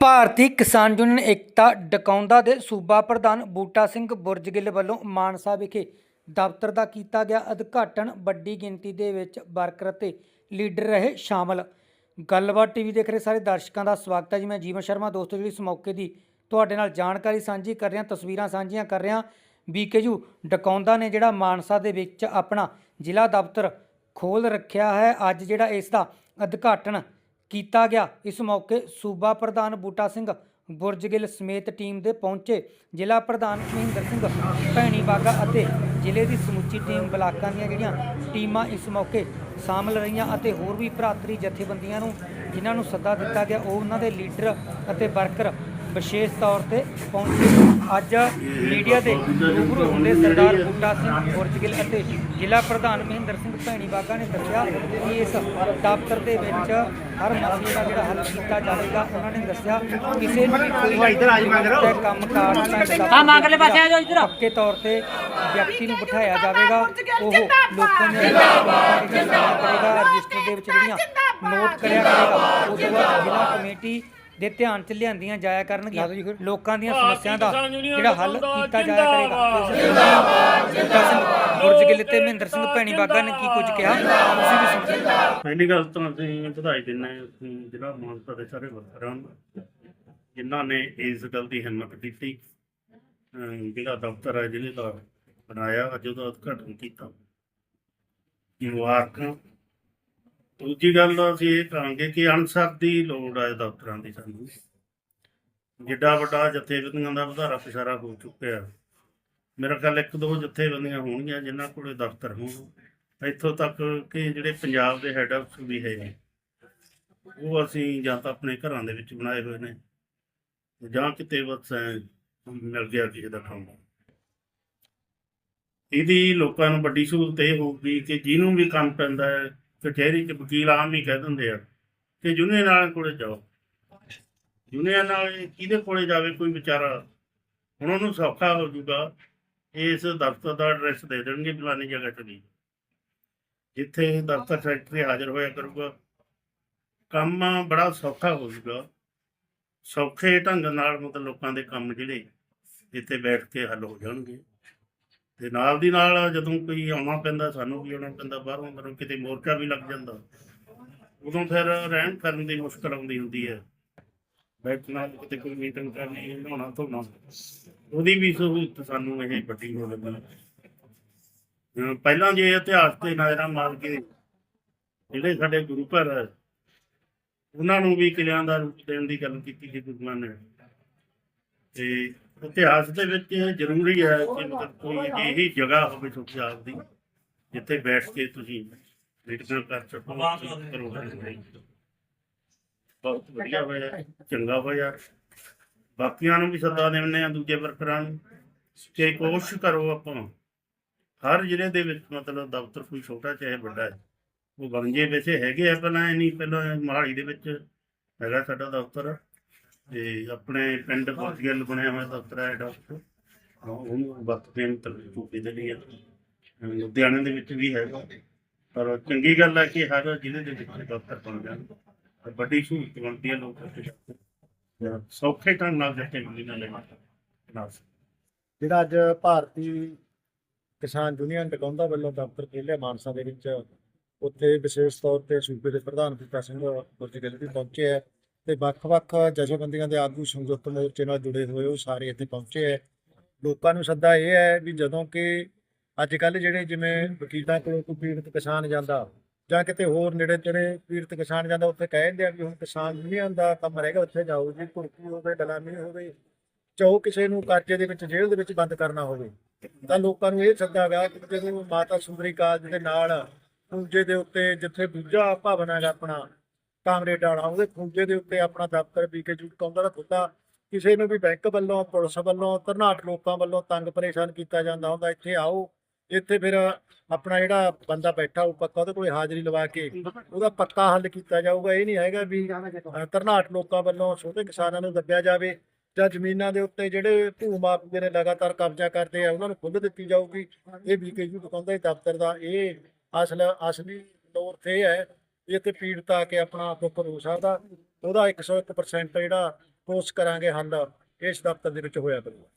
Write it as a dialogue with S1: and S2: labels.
S1: ਭਾਰਤੀ ਕਿਸਾਨ ਯੂਨੀਅਨ ਏਕਤਾ ਡਕੌਂਦਾ ਦੇ ਸੂਬਾ ਪ੍ਰਧਾਨ ਬੂਟਾ ਸਿੰਘ ਬੁਰਜਗਿੱਲ ਵੱਲੋਂ ਮਾਨਸਾ ਵਿਖੇ ਦਫ਼ਤਰ ਦਾ ਕੀਤਾ ਗਿਆ ਉਦਘਾਟਨ, ਵੱਡੀ ਗਿਣਤੀ ਦੇ ਵਿੱਚ ਵਰਕਰ ਅਤੇ ਲੀਡਰ ਰਹੇ ਸ਼ਾਮਲ। ਗੱਲਬਾਤ ਟੀਵੀ ਦੇਖ ਰਹੇ ਸਾਰੇ ਦਰਸ਼ਕਾਂ ਦਾ ਸਵਾਗਤ ਹੈ ਜੀ। ਮੈਂ ਜੀਵਨ ਸ਼ਰਮਾ, ਦੋਸਤੋ, ਜਿਹੜੀ ਇਸ ਮੌਕੇ ਦੀ ਤੁਹਾਡੇ ਨਾਲ ਜਾਣਕਾਰੀ ਸਾਂਝੀ ਕਰ ਰਿਹਾ, ਤਸਵੀਰਾਂ ਸਾਂਝੀਆਂ ਕਰ ਰਿਹਾ, ਬੀਕੇਯੂ ਡਕੌਂਦਾ ਨੇ ਜਿਹੜਾ ਮਾਨਸਾ ਦੇ ਵਿੱਚ ਆਪਣਾ ਜ਼ਿਲ੍ਹਾ ਦਫ਼ਤਰ ਖੋਲ ਰੱਖਿਆ ਹੈ। ਅੱਜ ਜਿਹੜਾ ਇਸ ਦਾ ਉਦਘਾਟਨ ਕੀਤਾ ਗਿਆ। ਇਸ ਮੌਕੇ ਸੂਬਾ ਪ੍ਰਧਾਨ ਬੂਟਾ ਸਿੰਘ ਬੁਰਜਗਿੱਲ ਸਮੇਤ ਟੀਮ ਦੇ ਪਹੁੰਚੇ ਜ਼ਿਲ੍ਹਾ ਪ੍ਰਧਾਨ ਮਹਿੰਦਰ ਸਿੰਘ, ਭੈਣੀ ਬਾਗਾ ਅਤੇ ਜ਼ਿਲ੍ਹੇ ਦੀ ਸਮੁੱਚੀ ਟੀਮ ਬਲਾਕਾਂ ਦੀਆਂ ਜਿਹੜੀਆਂ ਟੀਮਾਂ ਇਸ ਮੌਕੇ ਸ਼ਾਮਲ ਰਹੀਆਂ ਅਤੇ ਹੋਰ ਵੀ ਭਰਾਤਰੀ ਜਥੇਬੰਦੀਆਂ ਨੂੰ ਜਿਨ੍ਹਾਂ ਨੂੰ ਸੱਦਾ ਦਿੱਤਾ ਗਿਆ, ਉਹ ਉਹਨਾਂ ਦੇ ਲੀਡਰ ਅਤੇ ਵਰਕਰ ਵਿਸ਼ੇਸ਼ ਤੌਰ ਤੇ ਪਹੁੰਚੇ। ਅੱਜ ਮੀਡੀਆ ਦੇ ਰੂਬਰੂ ਹੁੰਦੇ ਸਰਦਾਰ ਬੂਟਾ ਸਿੰਘ ਬੁਰਜਗਿੱਲ ਅਤੇ ਜ਼ਿਲ੍ਹਾ ਪ੍ਰਧਾਨ ਮਹਿੰਦਰ ਸਿੰਘ ਭੈਣੀ ਬਾਗਾ ਨੇ ਦੱਸਿਆ ਕਿ ਇਸ ਦਫ਼ਤਰ ਦੇ ਵਿੱਚ ਹਰ ਮਸਲੇ ਦਾ ਜਿਹੜਾ ਹੱਲ ਕੀਤਾ ਜਾਵੇਗਾ। ਉਹਨਾਂ ਨੇ ਦੱਸਿਆ ਕਿਸੇ ਨੂੰ ਵੀ ਕੋਈ ਇਧਰ ਆਜ ਮੰਗ ਕੰਮ ਕਾਜ
S2: ਹਾਂ, ਮਗਰਲੇ ਪਾਸੇ ਆ ਜਾਓ ਇੱਧਰ।
S1: ਪੱਕੇ ਤੌਰ ਤੇ ਵਿਅਕਤੀ ਨੂੰ ਬਿਠਾਇਆ ਜਾਵੇਗਾ। ਉਹ ਲੋਕਾਂ ਰਜਿਸਟਰ ਦੇ ਵਿੱਚ ਜਿਹੜੀਆਂ ਨੋਟ ਕਰਿਆ ਕਰੇਗਾ ਉਸ ਤੋਂ ਬਾਅਦ ਜ਼ਿਲ੍ਹਾ ਕਮੇਟੀ ਦੇ ਧਿਆਨ ਚ ਲਿਆਂਦੀਆਂ ਜਾਇਆ ਕਰਨਗੀਆਂ। ਲੋਕਾਂ ਦੀਆਂ ਸਮੱਸਿਆਵਾਂ ਦਾ ਜਿਹੜਾ ਹੱਲ ਕੀਤਾ ਜਾਇਆ ਕਰੇਗਾ। ਬੂਟਾ ਸਿੰਘ ਬੁਰਜਗਿੱਲ ਤੇ ਮਹਿੰਦਰ ਸਿੰਘ ਭੈਣੀ ਬਾਗਾ ਨੇ ਕੀ ਕੁਝ ਕਿਹਾ? ਤੁਸੀਂ ਵੀ ਸੁਣੋ।
S3: ਪਹਿਲੀ ਗੱਲ ਤਾਂ ਅਸੀਂ ਵਧਾਈ ਦਿੰਦੇ ਹਾਂ ਜ਼ਿਲ੍ਹਾ ਮਾਨਸਾ ਦੇ ਸਾਰੇ ਵਰਕਰਾਂ ਨੂੰ ਜਿਨ੍ਹਾਂ ਨੇ ਇਸ ਗੱਲ ਦੀ ਹਿੰਮਤ ਕੀਤੀ। ਅਮ ਜਿਹੜਾ ਦਫ਼ਤਰ ਹੈ ਜ਼ਿਲ੍ਹੇ ਦਾ ਬਣਾਇਆ ਅੱਜ ਉਹਦਾ ਉਦਘਾਟਨ ਕੀਤਾ। ਮੁਬਾਰਕਾਂ। ਦੂਜੀ ਗੱਲ ਅਸੀਂ ਇਹ ਕਹਾਂਗੇ ਕਿ ਅਨਸਰ ਦੀ ਲੋੜ ਹੈ ਦਫ਼ਤਰਾਂ ਦੀ ਸਾਨੂੰ। ਜਿੱਡਾ ਵੱਡਾ ਜਥੇਬੰਦੀਆਂ ਦਾ ਵਧਾਰਾ ਪਿਛਾਰਾ ਹੋ ਚੁੱਕਿਆ। ਮੇਰਾ ਖਿਆਲ ਇੱਕ ਦੋ ਜਥੇਬੰਦੀਆਂ ਹੋਣਗੀਆਂ ਜਿਨ੍ਹਾਂ ਕੋਲੇ ਦਫ਼ਤਰ ਹੋਣ। ਇੱਥੋਂ ਤੱਕ ਕਿ ਜਿਹੜੇ ਪੰਜਾਬ ਦੇ ਹੈੱਡ ਆਫਿਸ ਵੀ ਹੈਗੇ। ਉਹ ਅਸੀਂ ਜਾਂ ਤਾਂ ਆਪਣੇ ਘਰਾਂ ਦੇ ਵਿੱਚ ਬਣਾਏ ਹੋਏ ਨੇ। ਜਾਂ ਕਿਤੇ ਬਸ ਮਿਲ ਗਿਆ ਕਿਸੇ ਦਾ ਕੰਮ। ਇਹਦੀ ਲੋਕਾਂ ਨੂੰ ਵੱਡੀ ਸਹੂਲਤ ਇਹ ਹੋਊਗੀ ਕਿ ਜਿਹਨੂੰ ਵੀ ਕੰਮ ਪੈਂਦਾ ਹੈ ਕਚਹਿਰੀ 'ਚ ਵਕੀਲ ਆਮ ਹੀ ਕਹਿ ਦਿੰਦੇ ਆ ਕਿ ਯੂਨੀਅਨ ਵਾਲਿਆਂ ਕੋਲੇ ਜਾਓ। ਯੂਨੀਅਨ ਨਾਲ ਕਿਹਦੇ ਕੋਲੇ ਜਾਵੇ ਕੋਈ ਵਿਚਾਰਾ? ਹੁਣ ਉਹਨੂੰ ਸੌਖਾ ਹੋ ਜਾਊਗਾ, ਇਸ ਦਫ਼ਤਰ ਦਾ ਐਡਰੈਸ ਦੇ ਦੇਣਗੇ ਫਲਾਨੀ ਜਗ੍ਹਾ ਤੇ ਵੀ। ਜਿੱਥੇ ਦਫ਼ਤਰ ਸੈਕਟਰੀ ਹਾਜ਼ਰ ਹੋਇਆ ਕਰੂਗਾ। ਕੰਮ ਬੜਾ ਸੌਖਾ ਹੋ ਜਾਊਗਾ। ਸੌਖੇ ਢੰਗ ਨਾਲ ਮਤਲਬ ਲੋਕਾਂ ਦੇ ਕੰਮ ਜਿਹੜੇ ਇੱਥੇ ਬੈਠ ਕੇ ਹੱਲ ਹੋ ਜਾਣਗੇ। ਤੇ ਨਾਲ ਦੀ ਨਾਲ ਜਦੋਂ ਕੋਈ ਆਉਣਾ ਪੈਂਦਾ, ਸਾਨੂੰ ਵੀ ਆਉਣਾ ਪੈਂਦਾ, ਬਾਹਰੋਂ ਮਤਲਬ ਕਿਤੇ ਮੋਰਚਾ ਵੀ ਲੱਗ ਜਾਂਦਾ, ਉਦੋਂ ਫਿਰ ਰਹਿਣ ਕਰਨ ਦੀ ਮੁਸ਼ਕਲ ਆਉਂਦੀ ਹੁੰਦੀ ਹੈ। ਬੈਠਣਾ, ਕਿਤੇ ਕੋਈ ਮੀਟਿੰਗ ਕਰਨੀ, ਨਹਾਉਣਾ, ਧੋਣਾ, ਉਹਦੀ ਵੀ ਸਹੂਲਤ ਸਾਨੂੰ ਇਹ ਵੱਡੀ ਹੋ ਲੱਗੀ ਪਹਿਲਾਂ ਜੇ ਇਤਿਹਾਸ ਤੇ ਨਜ਼ਰਾਂ ਮਾਰ ਕੇ ਜਿਹੜੇ ਸਾਡੇ ਗੁਰੂ ਘਰ ਹੈ, ਉਹਨਾਂ ਨੂੰ ਵੀ ਕਿਲਿਆਂ ਦਾ ਰੂਪ ਦੇਣ ਦੀ ਗੱਲ ਕੀਤੀ ਸੀ ਗੁਰੂਆਂ ਨੇ। ਤੇ ਇਤਿਹਾਸ ਦੇ ਵਿੱਚ ਜ਼ਰੂਰੀ ਹੈ ਕਿ ਮਤਲਬ ਕੋਈ ਅਜਿਹੀ ਜਗ੍ਹਾ ਹੋਵੇ ਸੁਖਿਆਲ ਦੀ ਜਿੱਥੇ ਬੈਠ ਕੇ ਤੁਸੀਂ ਮੀਟਿੰਗਾਂ ਕਰ ਸਕੋ ਬਹੁਤ ਵਧੀਆ ਹੋਇਆ ਚੰਗਾ ਹੋਇਆ। ਬਾਕੀਆਂ ਨੂੰ ਵੀ ਸੱਦਾ ਦੇਣੇ ਆ ਦੂਜੇ ਵਰਕਰਾਂ ਨੂੰ ਕਿ ਕੋਸ਼ਿਸ਼ ਕਰੋ ਆਪਾਂ। ਹਰ ਜ਼ਿਲ੍ਹੇ ਦੇ ਵਿੱਚ ਮਤਲਬ ਦਫ਼ਤਰ ਕੋਈ ਛੋਟਾ ਚਾਹੇ ਵੱਡਾ ਹੈ ਉਹ ਬਣ ਜੇ ਵੈਸੇ ਹੈਗੇ ਆ ਪਹਿਲਾਂ ਇਹ ਨਹੀਂ ਪਹਿਲਾਂ ਮਹਾਲੀ ਦੇ ਵਿੱਚ ਹੈਗਾ ਸਾਡਾ ਦਫ਼ਤਰ। ਤੇ ਆਪਣੇ ਪਿੰਡ ਬੋਤਗਲ ਬਣਿਆ ਹੋਇਆ ਦਫ਼ਤਰ ਹੈ ਡਾਕਟਰ ਉਹਨੂੰ ਵਰਤਦੇ ਨੇ ਤਰਜੂਬੇ ਦੇ ਲਈ ਅਹ ਲੁਧਿਆਣੇ ਦੇ ਵਿੱਚ ਵੀ ਹੈਗਾ। ਪਰ ਚੰਗੀ ਗੱਲ ਹੈ ਕਿ ਹਰ ਜ਼ਿਲ੍ਹੇ ਦੇ ਵਿੱਚ ਦਫ਼ਤਰ ਬਣ ਜਾਣ ਤੇ ਵੱਡੀ ਸਹੂਲਤ ਬਣਦੀ ਹੈ ਲੋਕ ਇੱਥੇ ਜਾਂਦੇ। ਤੇ ਸੌਖੇ ਢੰਗ ਨਾਲ ਜੱਟੇ ਮਿਲੀ ਨਾਲ ਲੈਣਾ
S4: ਜਿਹੜਾ ਅੱਜ ਭਾਰਤੀ ਕਿਸਾਨ ਯੂਨੀਅਨ ਟਕਾਉਂਦਾ ਵੱਲੋਂ ਦਫ਼ਤਰ ਖੋਲ੍ਹਿਆ ਮਾਨਸਾ ਦੇ ਵਿੱਚ, ਉੱਥੇ ਵਿਸ਼ੇਸ਼ ਤੌਰ ਤੇ ਸੂਬੇ ਦੇ ਪ੍ਰਧਾਨ ਬੂਟਾ ਸਿੰਘ ਗੁਰਜਗਲ ਵੀ ਪਹੁੰਚੇ ਹੈ। ਤੇ ਵੱਖ-ਵੱਖ ਜਥੇਬੰਦੀਆਂ ਦੇ ਆਗੂ ਸੰਯੁਕਤ ਮੋਰਚੇ ਨਾਲ ਜੁੜੇ ਹੋਏ ਉਹ ਸਾਰੇ ਇੱਥੇ ਪਹੁੰਚੇ ਹੈ। ਲੋਕਾਂ ਨੂੰ ਸੱਦਾ ਇਹ ਹੈ ਵੀ ਜਦੋਂ ਕਿ ਅੱਜ ਕੱਲ ਜਿਹੜੇ ਜਿਵੇਂ ਵਕੀਲਾਂ ਕੋਲ ਕੋਈ ਪੀੜਤ ਕਿਸਾਨ ਜਾਂਦਾ ਜਾਂ ਕਿਤੇ ਹੋਰ ਨੇੜੇ ਤੇੜੇ ਪੀੜਤ ਕਿਸਾਨ ਜਾਂਦਾ, ਉੱਥੇ ਕਹਿ ਦਿੰਦੇ ਆ ਵੀ ਹੁਣ ਕਿਸਾਨ ਯੂਨੀਅਨ ਦਾ ਕੰਮ ਰਹੇਗਾ, ਉੱਥੇ ਜਾਓ ਜੀ ਕੁਰਕੀ ਹੋਵੇ, ਡਲਾਮੀ ਹੋਵੇ, ਚਾਹੋ ਕਿਸੇ ਨੂੰ ਕਰਜ਼ੇ ਦੇ ਵਿੱਚ, ਜੇਲ੍ਹ ਦੇ ਵਿੱਚ ਬੰਦ ਕਰਨਾ ਹੋਵੇ। ਤਾਂ ਲੋਕਾਂ ਨੂੰ ਇਹ ਸੱਦਾ ਗਿਆ ਕਿ ਜਦੋਂ ਮਾਤਾ ਸੁੰਦਰੀ ਕਾਲਜ ਦੇ ਨਾਲ ਖੂੰਜੇ ਦੇ ਉੱਤੇ ਜਿੱਥੇ ਦੂਜਾ ਭਵਨ ਹੈਗਾ ਆਪਣਾ ਕਾਮਰੇਡ ਵਾਲਾ ਉਹਦੇ ਖੂੰਜੇ ਦੇ ਉੱਤੇ ਆਪਣਾ ਦਫ਼ਤਰ ਬੀਕੇ ਜੂਟ ਕਾਉਂਦਾ ਦਾ ਖੁੱਦਾ ਕਿਸੇ ਨੂੰ ਵੀ ਬੈਂਕ ਵੱਲੋਂ ਪੁਲਿਸ ਵੱਲੋਂ ਧਰਨਾਟ ਲੋਕਾਂ ਵੱਲੋਂ ਤੰਗ ਪਰੇਸ਼ਾਨ ਕੀਤਾ ਜਾਂਦਾ ਹੁੰਦਾ ਇੱਥੇ ਆਓ। ਇੱਥੇ ਫਿਰ ਆਪਣਾ ਜਿਹੜਾ ਬੰਦਾ ਬੈਠਾ ਉਹ ਪੱਕਾ ਉਹਦੇ ਕੋਲੇ ਹਾਜ਼ਰੀ ਲਵਾ ਕੇ ਉਹਦਾ ਪੱਕਾ ਹੱਲ ਕੀਤਾ ਜਾਊਗਾ। ਇਹ ਨਹੀਂ ਹੈਗਾ ਵੀ ਅ, ਧਰਨਾਟ ਲੋਕਾਂ ਵੱਲੋਂ ਛੋਟੇ ਕਿਸਾਨਾਂ ਨੂੰ ਦੱਬਿਆ ਜਾਵੇ ਜਾਂ ਜ਼ਮੀਨਾਂ ਦੇ ਉੱਤੇ ਜਿਹੜੇ ਭੂ ਮਾਫੀਏ ਨੇ ਲਗਾਤਾਰ ਕਬਜ਼ਾ ਕਰਦੇ ਆ ਉਹਨਾਂ ਨੂੰ ਖੁੱਲ੍ਹ ਦਿੱਤੀ ਜਾਊਗੀ। ਇਹ ਬੀਕੇਯੂ ਦੁਕਾਨਦਾਰੀ ਦਫ਼ਤਰ ਦਾ ਇਹ ਅਸਲ ਅਸਲੀ ਤੌਰ ਤੇ ਹੈ। ਵੀ ਇੱਥੇ ਪੀੜਤ ਆ ਕੇ ਆਪਣਾ ਦੁੱਖ ਰੋ ਸਕਦਾ, ਉਹਦਾ 101% ਜਿਹੜਾ ਕੋਸ਼ਿਸ਼ ਕਰਾਂਗੇ ਹੱਲ ਇਸ ਦਫ਼ਤਰ ਦੇ ਵਿੱਚ ਹੋਇਆ ਕਰੂਗਾ।